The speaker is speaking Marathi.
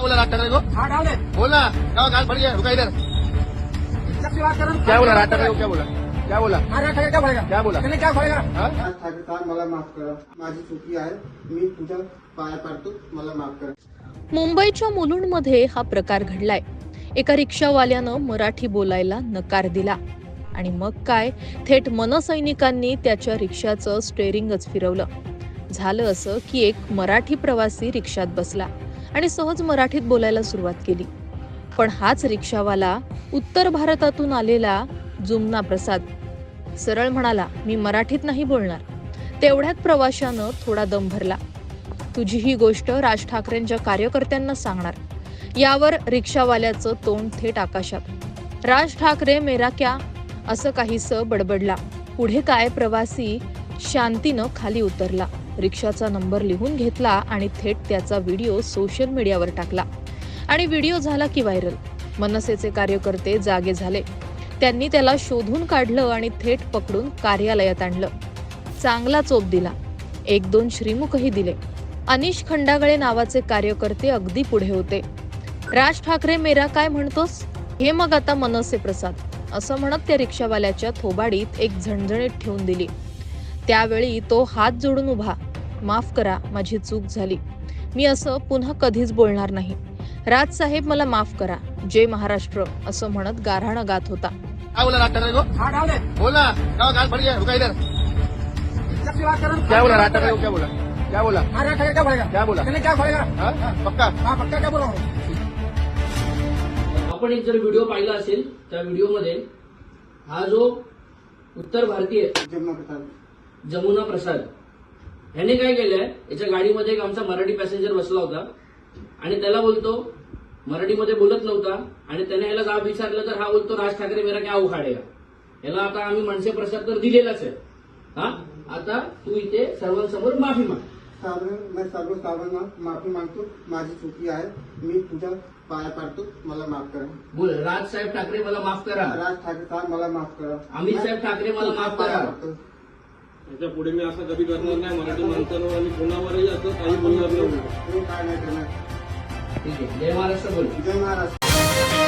बोला राज ठाकरे को हाँ डाल दे बोल क्या गाल पड़ गया रुका इधर. सबसे बात करो क्या बोला राज ठाकरे को क्या बोला. क्या बोला? हाँ राज ठाकरे क्या बोलेगा क्या बोला? त्याने क्या बोलेगा हाँ? राज मला माफ करा. माझी चुकी आहे. मी तुझ्या पाया पडतो. मला माफ करा. मुंबईच्या मुलुंडमध्ये हा प्रकार घडलाय. एका रिक्षावाल्यानं मराठी बोलायला नकार दिला. आणि मग काय? थेट मनसैनिकांनी त्याच्या रिक्षाचं स्टेअरिंगच फिरवलं. झालं असं की एक मराठी प्रवासी रिक्षात बसला. आणि सहज मराठीत बोलायला सुरुवात केली. पण हाच रिक्षावाला उत्तर भारतातून आलेला जुमना प्रसाद सरळ म्हणाला मी मराठीत नाही बोलणार. तेवढ्यात प्रवाशानं थोडा दम भरला. तुझी ही गोष्ट राज ठाकरेंच्या कार्यकर्त्यांना सांगणार. यावर रिक्षावाल्याचं तोंड थेट आकाशात. राज ठाकरे मेरा क्या? असं काहीसं बडबडला. पुढे काय प्रवासी शांतीनं खाली उतरला. रिक्षाचा नंबर लिहून घेतला आणि थेट त्याचा व्हिडिओ सोशल मीडियावर टाकला. आणि व्हिडिओ झाला की व्हायरल. मनसेचे कार्यकर्ते जागे झाले. त्यांनी त्याला शोधून काढलं आणि थेट पकडून कार्यालयात आणलं. चांगला चोप दिला. एक दोन श्रीमुखही दिले. अनिश खंडागळे नावाचे कार्यकर्ते अगदी पुढे होते. राज ठाकरे मेरा काय म्हणतोस? हे मग आता मनसे प्रसाद. असं म्हणत त्या रिक्षावाल्याच्या थोबाडीत एक झणझणीत ठेवून दिली. त्यावेळी तो हात जोडून उभा माफ करा माझी चूक झाली. मी असं पुन्हा कधीच बोलणार नाही. राज साहेब मला माफ करा जय महाराष्ट्र असं म्हणत गाऱ्हाणं गात होता. क्या बोला राज ठाकरे को हाँ डाल दे. बोल ना. क्या गाल पड़ गया रुका इधर. सबसे बात करो क्या बोला राज ठाकरे को क्या बोला? क्या बोला? हाँ राज ठाकरे क्या बोलेगा क्या बोला? त्याने क्या बोलेगा हाँ? पक्का? हाँ पक्का क्या बोल रहा हूँ आपण एक जर व्हिडिओ पाहिला असेल त्या व्हिडिओमध्ये हा जो उत्तर भारतीय जम्मू प्रसाद जमुना प्रसाद. ह्याने काय केलंय? याच्या गाडीमध्ये एक आमचा मराठी पॅसेंजर बसला होता. आणि त्याला बोलतो मराठीमध्ये बोलत नव्हता. आणि त्याने याला जाब विचारलं तर हा बोलतो राज ठाकरे मेरा क्या उखाडेगा याला आता आम्ही मनसे प्रसाद तर दिलेलाच आहे. हा? आता तू इथे सर्वांसमोर माफी माग. मैं सर्व माफी मागतो. माझी चुकी आहे. मी तुझ्या पाया पडतो. मला माफ करा. बोल राज साहेब ठाकरे मला माफ करा. राज ठाकरे साहेब मला माफ करा. अमित साहेब ठाकरे मला माफ करा. पाया पडतो. याच्यापुढे मी असं कधी करणार नाही मराठी माणसांवर आणि कोणावरही असं काही बोलणार नाही. मी काय नाही करणार. ठीक आहे. जय महाराष्ट्र बोल. जय महाराष्ट्र.